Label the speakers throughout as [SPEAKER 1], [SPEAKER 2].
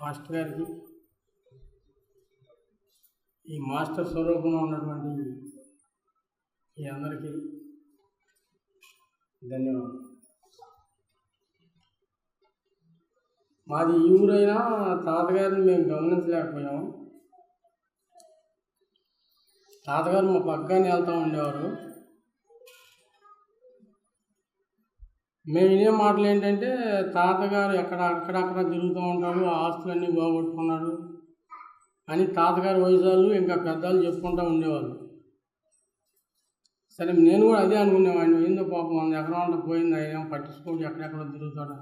[SPEAKER 1] Master గారికి ఈ master స్వరూపంలో ఉన్నటువంటి ఈ అందరికీ ధన్యవాదాలు. మాది ఈ ఊరైనా తాతగారిని మేము గమనించలేకపోయాము. తాతగారు మా పక్కనే వెళ్తూ ఉండేవారు. మేము వినే మాటలు ఏంటంటే తాతగారు ఎక్కడ అక్కడక్కడ తిరుగుతూ ఉంటాడు ఆ ఆస్తులన్నీ బాగొట్టుకున్నాడు అని తాతగారి వయసాలు ఇంకా పెద్దలు చెప్పుకుంటూ ఉండేవాళ్ళు. సరే నేను కూడా అదే అనుకునేవాడిని. ఏందో పాపం మన ఎకరం అంతా పోయింది ఆయన పట్టించుకోడు ఎక్కడెక్కడ తిరుగుతాడు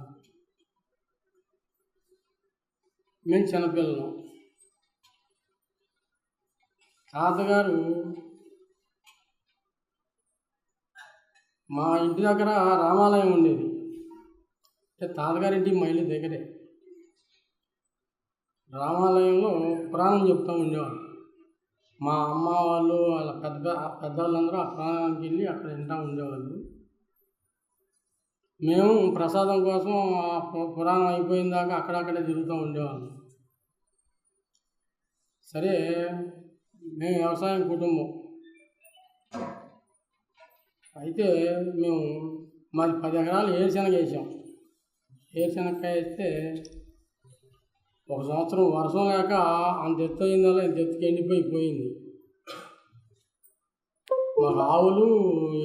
[SPEAKER 1] మేము చిన్నపిల్లలు. తాతగారు మా ఇంటి దగ్గర రామాలయం ఉండేది. అంటే తాతగారింటి మైలు దగ్గరే. రామాలయంలో పురాణం చెప్తూ ఉండేవాడు మా అమ్మ వాళ్ళు వాళ్ళ పెద్ద పెద్దవాళ్ళందరూ ఆ పురాణానికి వెళ్ళి అక్కడ వింటూ ఉండేవాళ్ళు. మేము ప్రసాదం కోసం ఆ పురాణం అయిపోయిన దాకా అక్కడక్కడే తిరుగుతూ ఉండేవాళ్ళం. సరే మేము వ్యవసాయం కుటుంబం. అయితే మేము మాది పది ఎకరాలు ఏరుశనగ వేసాం. ఏరుశనగకాయ వేస్తే ఒక సంవత్సరం వర్షం లేక అంత ఎత్తు అయిందల్లా ఇంత ఎత్తుకి ఎండిపోయి పోయింది. మాకు ఆవులు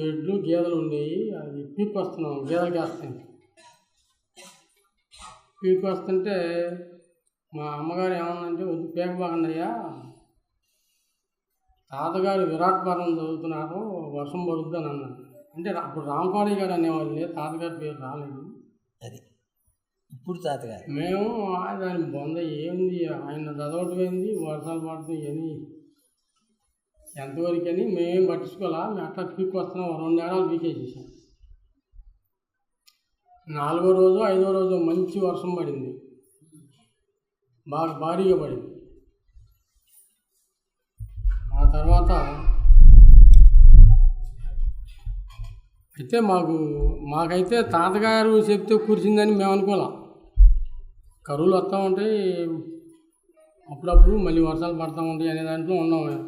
[SPEAKER 1] ఎడ్లు గేదెలు ఉండేవి. అది పీక్ వస్తున్నాం గేదెలకి వేస్తాయి పీక్ వస్తుంటే మా అమ్మగారు ఏమన్నంటే వద్దు పేక బాగుందయ్యా తాతగారు విరాట్ పర్వం చదువుతున్నారు వర్షం పడుద్ది అని అన్నారు. అంటే అప్పుడు రామకోడి గారు అనేవాళ్ళే తాతగారి పేరు రాలేదు.
[SPEAKER 2] అది. ఇప్పుడు తాతగారు.
[SPEAKER 1] మేము "ఆ, దాని బొంద ఏముంది ఆయన చదవటం ఏంది వర్షాలు పడుతున్నాయి అని ఎంతవరకు అని మేమేం పట్టించుకోవాలా? మేము అట్లా పీక్ వస్తున్నాం రెండు ఏడాలు పీకేసేసాం నాలుగో రోజు ఐదో రోజు మంచి వర్షం పడింది. బాగా భారీగా పడింది. ఆ తర్వాత అయితే మాకు మాకైతే తాతగారు చెప్తే కూర్చుందని మేము అనుకోలే. కరువులు వస్తూ ఉంటాయి అప్పుడప్పుడు మళ్ళీ వర్షాలు పడుతూ ఉంటాయి అనే దాంట్లో ఉన్నాం మేము.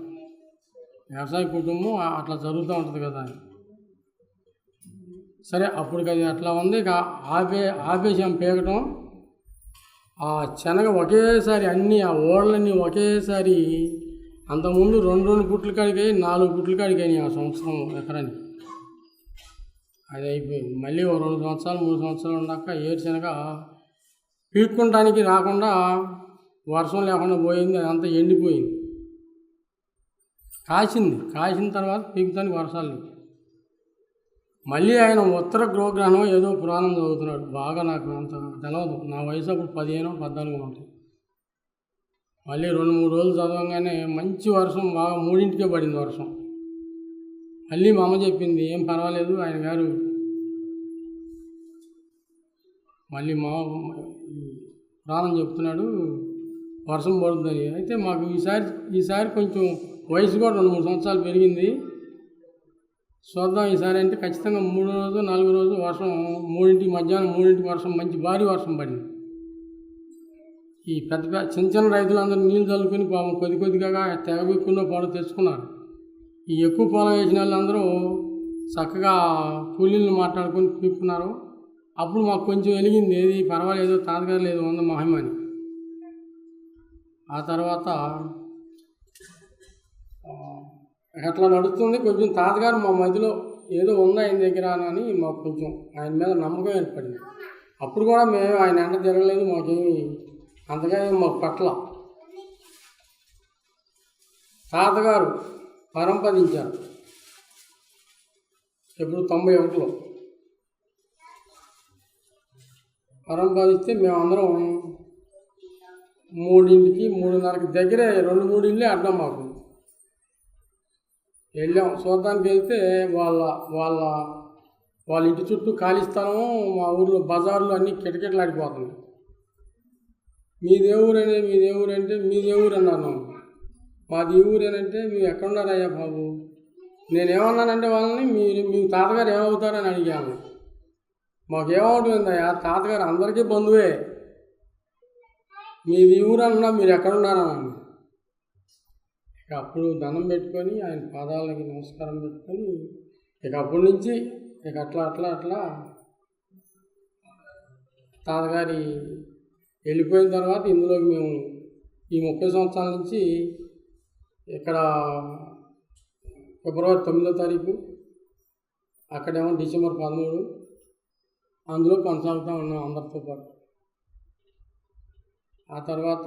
[SPEAKER 1] వ్యవసాయ కుటుంబం అట్లా జరుగుతూ ఉంటుంది కదా సరే అప్పుడు అది అట్లా ఉంది ఇక ఆపే ఆపేసాం పీకటం. ఆ శనగ ఒకేసారి అన్నీ ఆ ఓడలన్నీ ఒకేసారి అంతకుముందు రెండు రెండు పుట్లు కాడికాయి నాలుగు పుట్లు కాడికాయి ఆ సంవత్సరం ఎకరానికి. అది అయిపోయింది. మళ్ళీ ఓ రెండు సంవత్సరాలు మూడు సంవత్సరాలు ఉన్నాక ఏరుశనగ పీక్కుంటానికి రాకుండా వర్షం లేకుండా పోయింది అదంతా ఎండిపోయింది. కాసింది. కాసిన తర్వాత పీకుతానికి వర్షాలు లేవు. మళ్ళీ ఆయన ఉత్తర గృహగ్రహణం ఏదో పురాణం చదువుతున్నాడు. బాగా నాకు అంత తెలవదు. నా వయసు అప్పుడు పదిహేను పద్నాలుగు ఉంటుంది. మళ్ళీ రెండు మూడు రోజులు చదవగానే మంచి వర్షం బాగా మూడింటికే పడింది వర్షం. మళ్ళీ మా అమ్మ చెప్పింది ఏం పర్వాలేదు ఆయన గారు మళ్ళీ మా ప్రాణం చెప్తున్నాడు వర్షం పడుతుంది అయితే మాకు ఈసారి ఈసారి కొంచెం వయసు కూడా రెండు మూడు సంవత్సరాలు పెరిగింది. చూద్దాం ఈసారి అంటే ఖచ్చితంగా మూడు రోజు నాలుగు రోజు వర్షం మూడింటికి మధ్యాహ్నం మూడింటికి వర్షం మంచి భారీ వర్షం పడింది. ఈ పెద్ద పెద్ద చిన్న చిన్న రైతులందరూ నీళ్ళు చల్లుకొని పాపం కొద్ది కొద్దిగా తెగబెక్కున్న పాడు తెచ్చుకున్నారు. ఈ ఎక్కువ పొలం వేసిన వాళ్ళందరూ చక్కగా కూలీలను మాట్లాడుకొని పీక్కున్నారు అప్పుడు మాకు కొంచెం వెలిగింది. ఏది పర్వాలేదు తాతగారు లేదు ఉంది మహిమని ఆ తర్వాత ఎట్లా అట్లా నడుస్తుంది? కొంచెం తాతగారు మా మధ్యలో ఏదో ఉంది ఆయన దగ్గర అని మాకు కొంచెం ఆయన మీద నమ్మకం ఏర్పడింది. అప్పుడు కూడా మేము ఆయన ఎండ తిరగలేదు మాకేమి అందుకని మాకు పట్ల. తాతగారు పరంపదించారు. ఎప్పుడు తొంభై ఒకటిలో. పరంపదిస్తే మేమందరం మూడింటికి మూడున్నరకి దగ్గరే రెండు మూడింటి అడ్డం మాకు. వెళ్ళాం. చూడడానికి వెళ్తే వాళ్ళ వాళ్ళ వాళ్ళ ఇంటి చుట్టూ ఖాళీ స్థలం మా ఊర్లో బజార్లు అన్నీ కిటకిటలాడిపోతున్నాయి. మీ దేవురు మీ దేవురు అంటే మీ దేవురు అన్నాను మాది ఊరేనంటే మీరు ఎక్కడున్నారయ్యా బాబు? నేనేమన్నానంటే వాళ్ళని మీరు మీ తాతగారు ఏమవుతారని అడిగాను. మాకేమవుతుందయ్యా తాతగారు అందరికీ బంధువే. మీది ఊరు అన్నా మీరు ఎక్కడున్నారని ఇక అప్పుడు దండం పెట్టుకొని ఆయన పాదాలకి నమస్కారం పెట్టుకొని ఇక అప్పటి నుంచి ఇక అట్లా అట్లా అట్లా తాతగారి వెళ్ళిపోయిన తర్వాత ఇందులోకి మేము ఈ ముప్పై సంవత్సరాల నుంచి ఇక్కడ ఫిబ్రవరి తొమ్మిదో తారీఖు అక్కడేమో డిసెంబర్ పదమూడు అందులో కొనసాగుతూ ఉన్నాం అందరితో పాటు. ఆ తర్వాత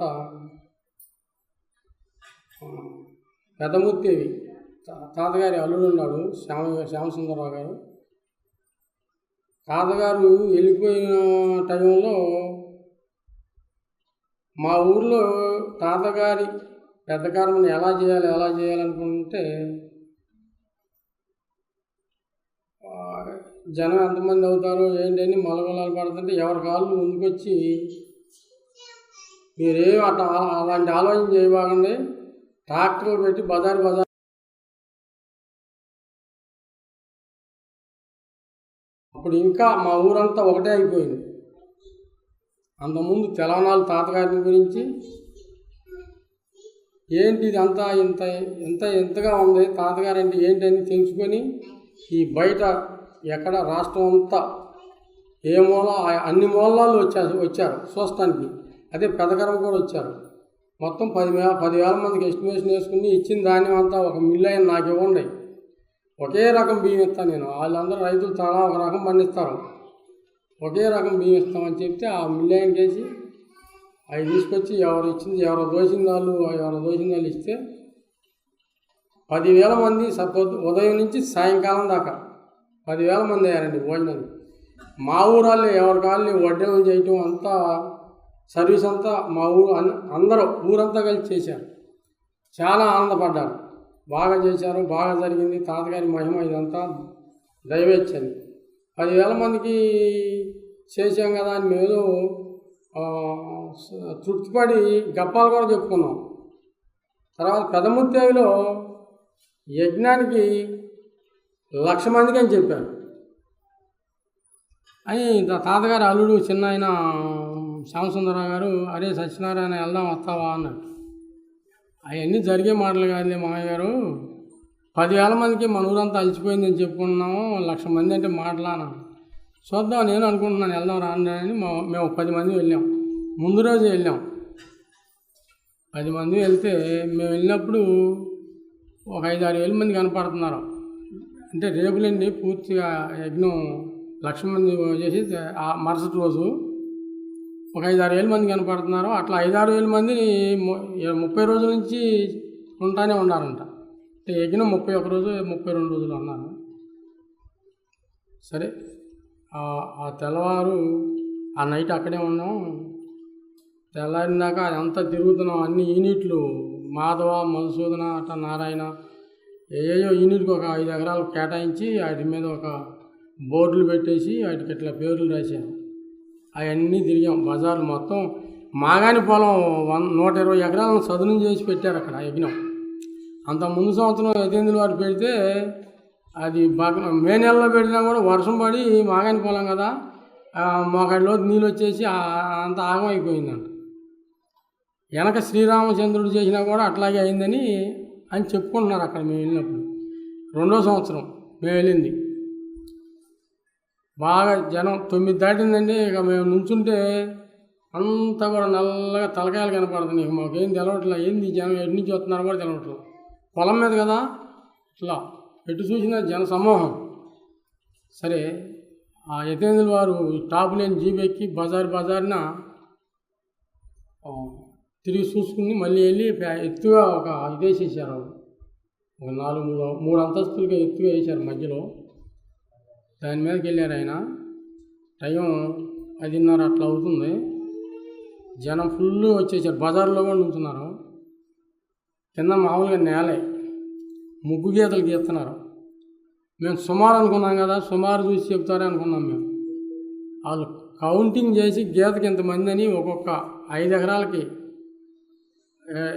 [SPEAKER 1] పెద్దమూర్తి తా- తాతగారి అల్లుడు ఉన్నాడు శ్యామ శ్యామసుందరరావు గారు. తాతగారు వెళ్ళిపోయిన టైంలో మా ఊర్లో తాతగారి పెద్ద కార్యక్రమం ఎలా చేయాలి ఎలా చేయాలనుకుంటే జనం ఎంతమంది అవుతారో ఏంటని మలగొలాలు పడుతుంటే ఎవరి కాళ్ళు ముందుకొచ్చి మీరేం అట్లా అలాంటి ఆలోచన చేయబాగండి ట్రాక్టర్లు పెట్టి బజార్ బజార్ అప్పుడు ఇంకా మా ఊరంతా ఒకటే అయిపోయింది. అంతకుముందు తెలంగాణ తాతగారి గురించి ఏంటి ఇదంతా ఇంత ఇంత ఇంతగా ఉంది తాతగారు అంటే ఏంటని తెలుసుకొని ఈ బయట ఎక్కడ రాష్ట్రం అంతా ఏ మూల అన్ని మూలాలు వచ్చారు వచ్చారు చూస్తానికి. అదే పెదకరం కూడా వచ్చారు. మొత్తం పదివేల పదివేల మందికి ఎస్టిమేషన్ వేసుకుని ఇచ్చిన ధాన్యం అంతా ఒక మిల్లు అయిన నాకు ఇవ్వండి. ఒకే రకం బియ్యం ఇస్తాను నేను. వాళ్ళందరూ రైతులు చాలా ఒక రకం పండిస్తారు. ఒకే రకం బియ్యం ఇస్తామని చెప్తే ఆ మిల్లు వేసి అవి తీసుకొచ్చి ఎవరు ఇచ్చింది ఎవరు దోసిన వాళ్ళు ఎవరు దోసిన వాళ్ళు ఇస్తే పదివేల మంది సపోజ్ ఉదయం నుంచి సాయంకాలం దాకా పదివేల మంది అయ్యారండి భోజనాలు మా ఊరాళ్ళు ఎవరి కాళ్ళని వడ్డనం చేయటం అంతా సర్వీస్ అంతా మా ఊరు అన్- అందరూ ఊరంతా కలిసి చేశారు. చాలా ఆనందపడ్డారు. బాగా చేశారు బాగా జరిగింది తాతగారి మహిమ ఇదంతా దైవేచ్ఛని. పదివేల మందికి చేసాం కదా అని మేము తృప్తిపడి గప్పాలు కూడా చెప్పుకున్నాం. తర్వాత పెదముత్తేవిలో యజ్ఞానికి లక్ష మందికి అని చెప్పారు. అని తాతగారు అల్లుడు చిన్న ఆయన శ్యామసుందరరావు గారు అరే సత్యనారాయణ వెళ్దాం వస్తావా? అన్నాడు అవన్నీ జరిగే మాటలు కాదులే మామయ్య గారు. పదివేల మందికి మన ఊరంతా అలసిపోయిందని చెప్పుకున్నాము. లక్ష మంది అంటే మాట్లాడాను చూద్దాం నేను అనుకుంటున్నాను వెళ్దాం రాని మా మేము పది మంది వెళ్ళాం. ముందు రోజు వెళ్ళాం. పది మంది వెళ్తే మేము వెళ్ళినప్పుడు ఒక ఐదు ఆరు వేల మంది కనపడుతున్నారు. అంటే రేపులండి పూర్తిగా యజ్ఞం లక్ష మంది చేసి ఆ మరుసటి రోజు ఒక ఐదు ఆరు వేల మంది కనపడుతున్నారు. అట్లా ఐదు ఆరు వేల మంది ముప్పై రోజుల నుంచి ఉంటానే ఉన్నారంట. అంటే యజ్ఞం ముప్పై ఒక రోజు ముప్పై రెండు రోజులు అన్నారు. సరే. ఆ- తెల్లవారు ఆ నైట్ అక్కడే ఉన్నాం. తెల్లారినాక అంతా తిరుగుతున్నాం. అన్ని యూనిట్లు మాధవ మధుసూదన అట్లా నారాయణ ఏయో యూనిట్కి ఒక ఐదు ఎకరాలు కేటాయించి వాటి మీద ఒక బోర్డులు పెట్టేసి వాటికి ఇట్లా పేర్లు రాశాను అవన్నీ తిరిగాం. బజార్లు మొత్తం మాగాని పొలం వన్ నూట ఇరవై ఎకరాలను సదునం చేసి పెట్టారు అక్కడ యజ్ఞం. అంత ముందు సంవత్సరం యతీంద్రుల వారు పెడితే అది బాగా మే నెలలో పెట్టినా కూడా వర్షం పడి మాగాని పొలం కదా ఆ, మోకాడిలో నీళ్ళు వచ్చేసి అంత ఆగం అయిపోయిందంట. వెనక శ్రీరామచంద్రుడు చేసినా కూడా అట్లాగే అయిందని అని చెప్పుకుంటున్నారు అక్కడ మేము వెళ్ళినప్పుడు. రెండో సంవత్సరం మేము వెళ్ళింది. బాగా జనం తొమ్మిది దాటిందండి ఇక మేము నుంచుంటే అంతా కూడా నల్లగా తలకాయలు కనపడుతుంది ఇక మాకేం తెలవట్లే ఏంది జనం ఎటు నుంచి వస్తున్నారు కూడా తెలవట్లేదు. పొలం మీద కదా ఇట్లా ఎటు చూసినా జన సమూహం సరే ఆ యతేంద్రుల వారు ఈ టాప్ లేని జీబు ఎక్కి బజార్ బజార్న తిరిగి చూసుకుని మళ్ళీ వెళ్ళి ఎత్తుగా ఒక ఇది వేసేసారు ఒక నాలుగు మూడు మూడు అంతస్తులుగా ఎత్తుగా వేసారు మధ్యలో. దాని మీదకి వెళ్ళారు ఆయన. టైం పదిన్నర అట్లా అవుతుంది. జనం ఫుల్ వచ్చేసారు. బజార్లో కూడా ఉంటున్నారు. కింద మామూలుగా నేలే. ముగ్గు గీతలు గీస్తున్నారు. మేము సుమారు అనుకున్నాం కదా సుమారు చూసి చెప్తారే అనుకున్నాం మేము. వాళ్ళు కౌంటింగ్ చేసి గీతకి ఇంతమంది అని ఒక్కొక్క ఐదు ఎకరాలకి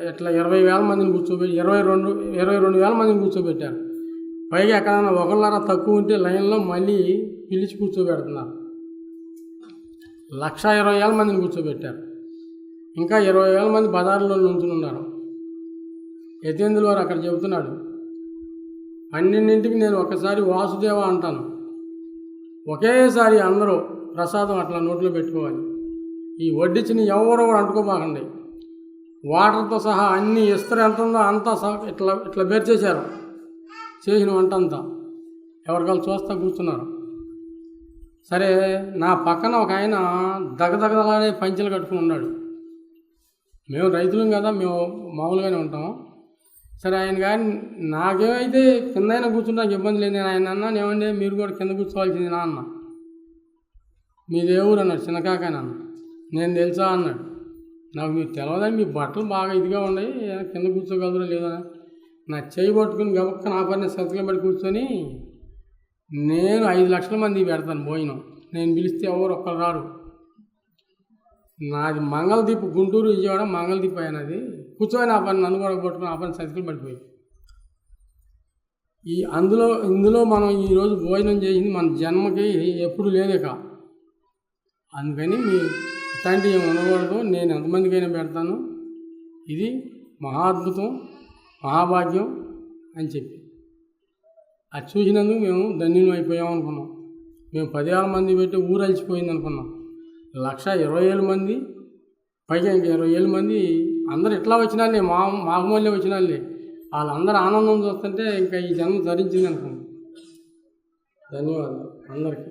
[SPEAKER 1] ఇట్లా ఇరవై వేల మందిని కూర్చోబెట్టి ఇరవై రెండు ఇరవై రెండు వేల మందిని కూర్చోబెట్టారు. పైగా ఎక్కడైనా ఒకళ్ళరా తక్కువ ఉంటే లైన్లో మళ్ళీ పిలిచి కూర్చోబెడుతున్నారు. లక్ష ఇరవై వేల మందిని కూర్చోబెట్టారు. ఇంకా ఇరవై వేల మంది బజార్లో నుంచి ఉన్నారు యతీంద్రుల వారు అక్కడ చెబుతున్నాడు పన్నెండింటికి నేను ఒకసారి వాసుదేవ అంటాను. ఒకేసారి అందరూ ప్రసాదం అట్లా నోట్లో పెట్టుకోవాలి. ఈ వడ్డించిన ఎవరో కూడా అంటుకోబాకండి వాటర్తో సహా అన్ని ఇస్తరు ఎంత ఉందో అంతా సహా ఇట్లా ఇట్లా బెర్చేశారు చేసిన వంట అంతా ఎవరికాలు చూస్తా కూర్చున్నారు. సరే నా పక్కన ఒక ఆయన దగదగదలాడే పంచెలు కట్టుకుని ఉన్నాడు. మేము రైతులం కదా మేము మామూలుగానే ఉంటాం సరే ఆయన కానీ నాకేమైతే కింద అయినా కూర్చుంటానికి ఇబ్బంది లేదు. నేను ఆయన అన్నాను ఏమండి మీరు కూడా కింద కూర్చోవాల్సింది నా అన్న. మీది ఏ ఊరు అన్నాడు చిన్నకాకని అన్న నేను తెలుసా అన్నాడు. నాకు మీరు తెలవదని మీ బట్టలు బాగా ఇదిగా ఉన్నాయి కింద కూర్చోగలరా లేదా నా చేయి పట్టుకుని గబక్క నా పని సతిలో పడి కూర్చొని నేను ఐదు లక్షల మంది పెడతాను భోజనం. నేను పిలిస్తే ఎవరు ఒక్కరు రారు. నాది మంగళదీప్ గుంటూరు విజయవాడ మంగళదీప్ అయినది కూర్చొని ఆ పని నన్ను కూడా పట్టుకుని ఆ పని సతికిలు పడిపోయి ఈ అందులో ఇందులో మనం ఈరోజు భోజనం చేసింది మన జన్మకి ఎప్పుడు లేదేక అందుకని మీ తండ్రి ఉండకూడదు. నేను ఎంతమందికైనా పెడతాను. ఇది మహా అద్భుతం మహాభాగ్యం అని చెప్పి. అది చూసినందుకు మేము ధన్యులం అయిపోయాం అనుకున్నాం. మేము పదివేల మంది పెట్టి ఊరు అలసిపోయింది అనుకున్నాం. లక్ష ఇరవై వేల మంది పైగా ఇంకా ఇరవై వేల మంది అందరు ఇట్లా వచ్చినాళ్ళే మా మామూలే వచ్చినాళ్ళే. వాళ్ళందరూ ఆనందం చూస్తుంటే ఇంకా ఈ జన్మ ధరించింది అనుకున్నాం ధన్యవాదాలు అందరికీ.